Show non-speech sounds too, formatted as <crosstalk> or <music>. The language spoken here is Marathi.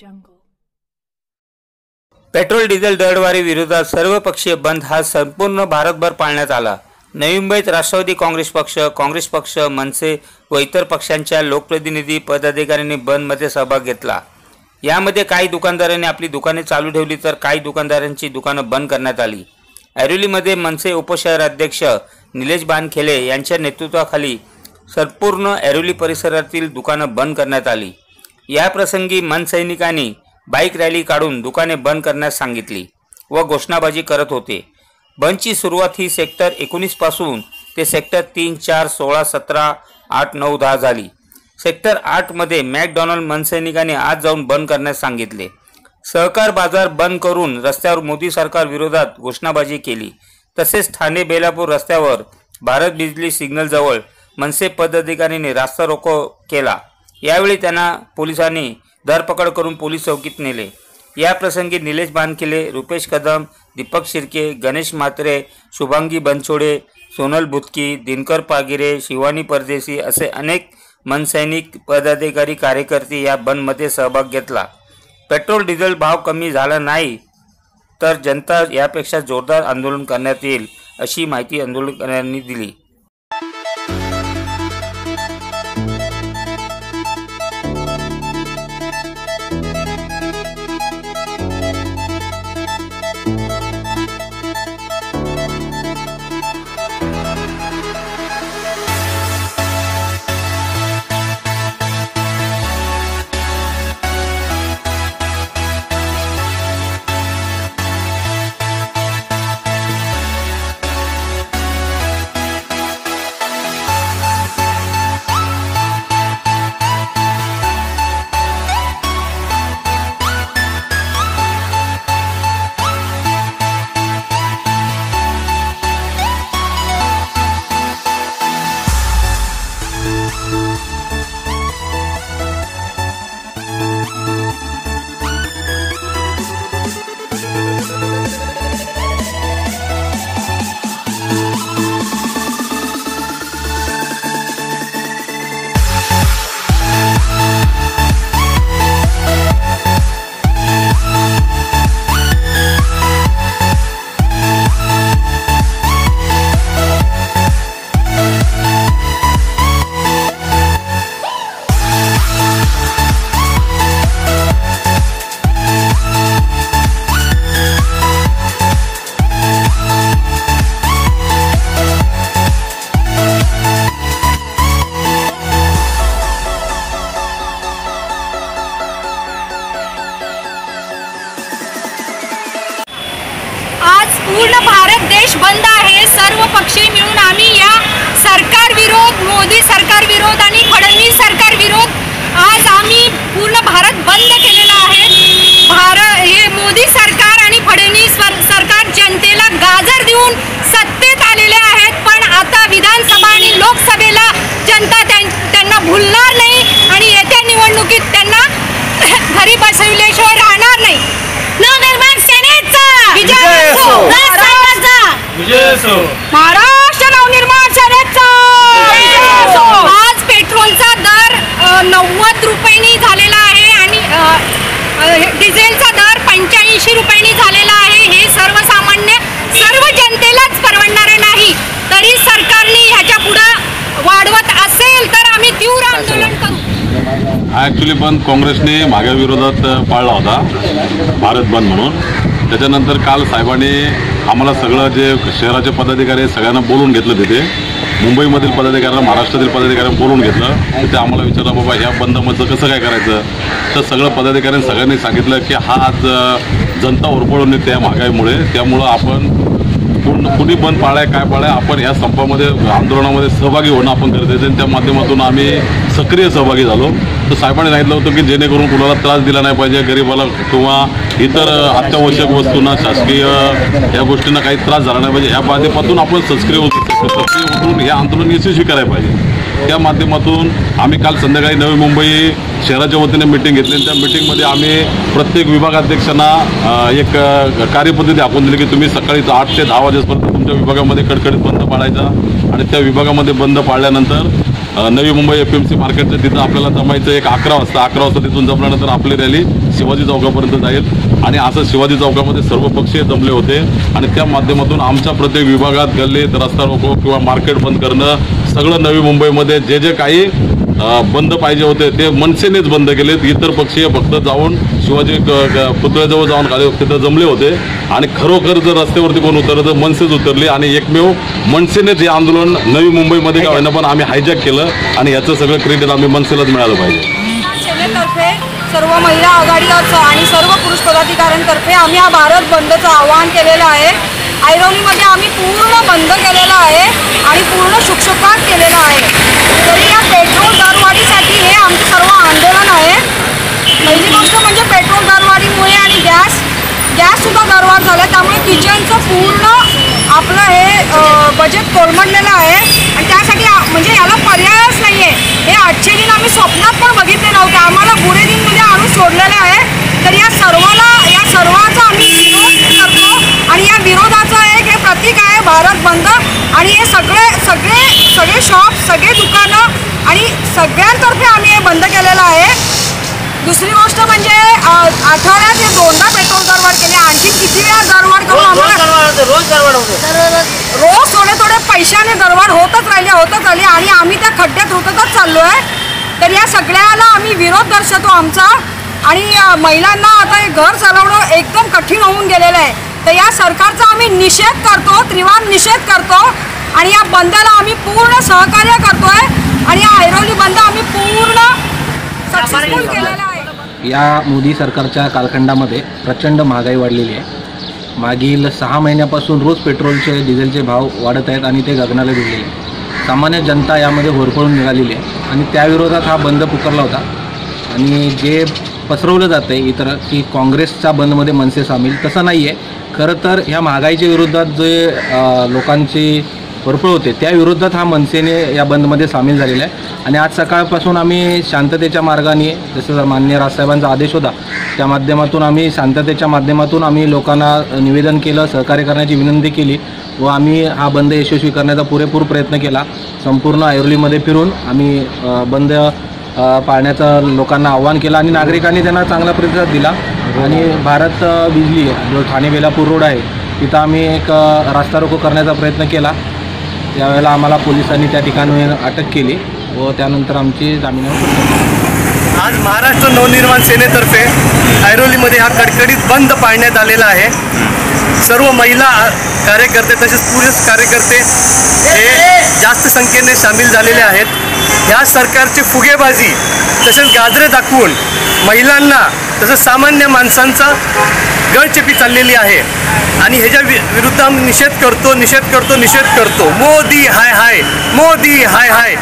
jungle. पेट्रोल डिझेल दरवाढी विरोधात सर्वपक्षीय बंद हा संपूर्ण भारतभर पाळण्यात आला. नवी मुंबईत राष्ट्रवादी काँग्रेस पक्ष काँग्रेस पक्ष मनसे व इतर पक्षांच्या लोकप्रतिनिधी पदाधिकाऱ्यांनी बंदमध्ये सहभाग घेतला. यामध्ये काही दुकानदारांनी आपली दुकाने चालू ठेवली तर काही दुकानदारांची दुकानं बंद करण्यात आली. ऐरोलीमध्ये मनसे उपशहर अध्यक्ष निलेश बानखेले यांच्या नेतृत्वाखाली संपूर्ण ऐरोली परिसरातील दुकानं बंद करण्यात आली. याप्रसंगी मनसैनिकांनी बाईक रॅली काढून दुकाने बंद करण्यास सांगितली व घोषणाबाजी करत होते. बंदची सुरुवात ही सेक्टर एकोणीसपासून ते सेक्टर तीन चार सोळा सतरा आठ नऊ दहा झाली. सेक्टर आठमध्ये मॅकडॉनल्ड मनसैनिकांनी आज जाऊन बंद करण्यास सांगितले. सहकार बाजार बंद करून रस्त्यावर मोदी सरकार विरोधात घोषणाबाजी केली. तसेच ठाणे बेलापूर रस्त्यावर भारत बिजली सिग्नलजवळ मनसे पदाधिकाऱ्यांनी रास्ता रोको केला. यावेळी त्यांना पोलिसांनी धरपकड करून पोलीस चौकीत नेले. या प्रसंगी निलेश बानखिले रुपेश कदम दीपक शिर्के गणेश म्हात्रे शुभांगी बनसोडे सोनल बुतकी दिनकर पागिरे शिवानी परदेशी असे अनेक मनसैनिक पदाधिकारी कार्यकर्ते या बंदमध्ये सहभाग घेतला. पेट्रोल डिझेल भाव कमी झाला नाही तर जनता यापेक्षा जोरदार आंदोलन करण्यात येईल अशी माहिती आंदोलकांनी दिली. पक्षी मिळून आम्ही या सरकार विरोध मोदी सरकार विरोध आणि फडणवीस सरकार विरोध आज आम्ही पूर्ण भारत बंद केलेला आहे. भारत हे मोदी सरकार आणि फडणवीस सरकार जनतेला गाजर देऊन सत्तेत आलेले आहेत. पण आता विधानसभा आणि लोकसभेला जनता त्यां- त्यांना भुलणार नाही आणि येत्या निवडणुकीत त्यांना <coughs> घरी बसविल्याशिवाय राहणार नाही. नवनिर्माण सेनेचा विजय असो. महाराष्ट्राचा महाराष्ट्र नवनिर्माण सेनेचा आज पेट्रोलचा दर नव्वद रुपयांनी झालेला आहे आणि हे डिझेलचा दर पंच्याऐंशी रुपयांनी झालेला आहे. हे सर्वसामान्य सर्व जनतेलाच परवडणारे नाही. तरी सरकारने ह्याच्या पुढं वाढवत असेल तर आम्ही तीव्र आंदोलन करू. हा ॲक्च्युली बंद काँग्रेसने मागे विरोधात पाळला होता. भारत बंद म्हणून. त्याच्यानंतर काल साहेबांनी आम्हाला सगळं जे शहराचे पदाधिकारी सगळ्यांना बोलून घेतलं तिथे. मुंबईमधील पदाधिकाऱ्यांना महाराष्ट्रातील पदाधिकाऱ्यांना बोलून घेतलं. तिथे आम्हाला विचारलं बाबा ह्या बंदमधलं कसं काय करायचं? तर सगळं पदाधिकाऱ्यांनी सगळ्यांनी सांगितलं की हा आज जनता ओरपळून येते या महागाईमुळे. त्यामुळं आपण कोण कुणी बंद पाळाय काय पाळाय आपण या संपामध्ये आंदोलनामध्ये सहभागी होणं आपण गरजेचं आहे. त्या माध्यमातून आम्ही सक्रिय सहभागी झालो. तर साहेबांनी सांगितलं होतं की जेणेकरून कुणाला त्रास दिला नाही पाहिजे गरीबाला किंवा इतर अत्यावश्यक वस्तूंना शासकीय या गोष्टींना काही त्रास झाला नाही पाहिजे. या माध्यमातून आपण सक्रिय होतो सक्रिय उतरून हे आंदोलन यशस्वी करायला पाहिजे. त्या माध्यमातून आम्ही काल संध्याकाळी नवी मुंबई शहराच्या वतीने मिटिंग घेतली. त्या मिटिंगमध्ये आम्ही प्रत्येक विभागाध्यक्षांना एक कार्यपद्धती दाखवून दिली की तुम्ही सकाळी आठ ते दहा वाजेपर्यंत तुमच्या विभागामध्ये कडकडीत बंद पाळायचा आणि त्या विभागामध्ये बंद पाळल्यानंतर Navi Mumbai F M C मार्केटचं तिथं आपल्याला जमायचं एक अकरा वाजता अकरा वाजता तिथून जमल्यानंतर आपली रॅली शिवाजी चौकापर्यंत जाईल. आणि असं शिवाजी चौकामध्ये सर्व पक्षीय जमले होते. आणि त्या माध्यमातून आमच्या प्रत्येक विभागात गल्लीत रस्ता रोको किंवा मार्केट बंद करणं सगळं नवी मुंबईमध्ये जे जे काही बंद पाहिजे होते ते मनसेनेच बंद केलेत. इतर पक्षीय फक्त जाऊन शिवाजी पुतळ्याजवळ जाऊन खाली तिथं जमले होते. आणि खरोखर जर रस्त्यावरती कोण उतरलं तर मनसेच उतरली. आणि एकमेव मनसेनेच हे आंदोलन नवी मुंबईमध्ये का होईना पण आम्ही हायजॅक केलं. आणि याचं सगळं क्रेडिट आम्ही मनसेलाच मिळालं पाहिजे. सर्व महिला आघाडीचं आणि सर्व पुरुष पदाधिकाऱ्यांतर्फे आम्ही हा भारत बंदचं आवाहन केलेलं आहे. ऐरोलीमध्ये आम्ही पूर्ण बंद केलेला आहे आणि पूर्ण शुकशुकाट केलेला आहे. तरी या पेट्रोल दरवाढीसाठी हे आमचं सर्व आंदोलन आहे. पहिली गोष्ट म्हणजे पेट्रोल दरवाढीमुळे आणि गॅस गॅससुद्धा दरवाढ झाला त्यामुळे किचनचं पूर्ण आपलं हे बजेट कोलमडलेलं आहे. आणि त्यासाठी म्हणजे याला पर्यायच नाही आहे हे आजचे दिन आम्ही स्वप्नात पण बघितले नव्हते. आम्हाला बुरे सोडलेलं आहे. तर या सर्वाला या सर्वाचा आम्ही विरोध करतो आणि या विरोधाचं एक हे प्रतीक आहे भारत बंद. आणि हे सगळे सगळे सगळे शॉप सगळे दुकानं आणि सगळ्यांतर्फे आम्ही हे बंद केलेलं आहे. दुसरी गोष्ट म्हणजे आठवड्यात हे दोनदा पेट्रोल दरवाढ केली. आणखी किती वेळा दरवाढ करून आम्हाला? रोज दरवाढ होते. रोज थोडे थोडे पैशाने दरवाढ होतच राहिले होतच राहिली आणि आम्ही त्या खड्ड्यात रुततच चाललो आहे तर या सगळ्याला आम्ही विरोध दर्शवतो आमचा. आणि महिलांना आता हे घर चालवणं एकदम कठीण होऊन गेलेलं आहे. तर या सरकारचा आम्ही निषेध करतो त्रिवार निषेध करतो आणि या बंदला आम्ही पूर्ण सहकार्य करतोय आणि या ऐरोली बंद आम्ही पूर्ण सक्सेसफुल केलेला आहे. या मोदी सरकारच्या कालखंडामध्ये प्रचंड महागाई वाढलेली आहे. मागील सहा महिन्यापासून रोज पेट्रोलचे डिझेलचे भाव वाढत आहेत आणि ते गगनाला भिडलेले आहेत. सामान्य जनता यामध्ये होरपळून निघालेली आहे. आणि त्याविरोधात हा बंद पुकारला होता. आणि जे पसरवलं जातं आहे इतर की काँग्रेसच्या बंदमध्ये मनसे सामील. तसं नाही आहे खरं तर ह्या महागाईच्या विरोधात जे लोकांची भरपूर होते त्या विरोधात हा मनसेने या बंदमध्ये सामील झालेला आहे. आणि आज सकाळपासून आम्ही शांततेच्या मार्गाने जसं मान्य राजसाहेबांचा आदेश होता त्या माध्यमातून आम्ही शांततेच्या माध्यमातून आम्ही लोकांना निवेदन केलं सहकार्य करण्याची विनंती केली व आम्ही हा बंद यशस्वी करण्याचा पुरेपूर प्रयत्न केला. संपूर्ण ऐरोलीमध्ये फिरून आम्ही बंद पाळण्याचं लोकांना आव्हान केलं आणि नागरिकांनी त्यांना चांगला प्रतिसाद दिला. आणि भारत बिजली जो ठाणे बेलापूर रोड आहे तिथं आम्ही एक रास्ता रोको करण्याचा प्रयत्न केला. त्यावेळेला आम्हाला पोलिसांनी त्या ठिकाणी अटक केली व त्यानंतर आमची जामिनावर आज महाराष्ट्र नवनिर्माण सेनेतर्फे ऐरोलीमध्ये हा कडकडीत बंद पाळण्यात आलेला आहे. सर्व महिला कार्यकर्ते तसेच पुरुष कार्यकर्ते हे जास्त संख्येने सामील झालेले आहेत. ह्या सरकारची फुगेबाजी तसेच गाजरे दाखवून महिलांना तसंच सामान्य माणसांचा गळचेपी चाललेली आहे. आणि ह्याच्या वि विरुद्ध आम्ही निषेध करतो निषेध करतो निषेध करतो. मोदी हाय हाय मोदी हाय हाय.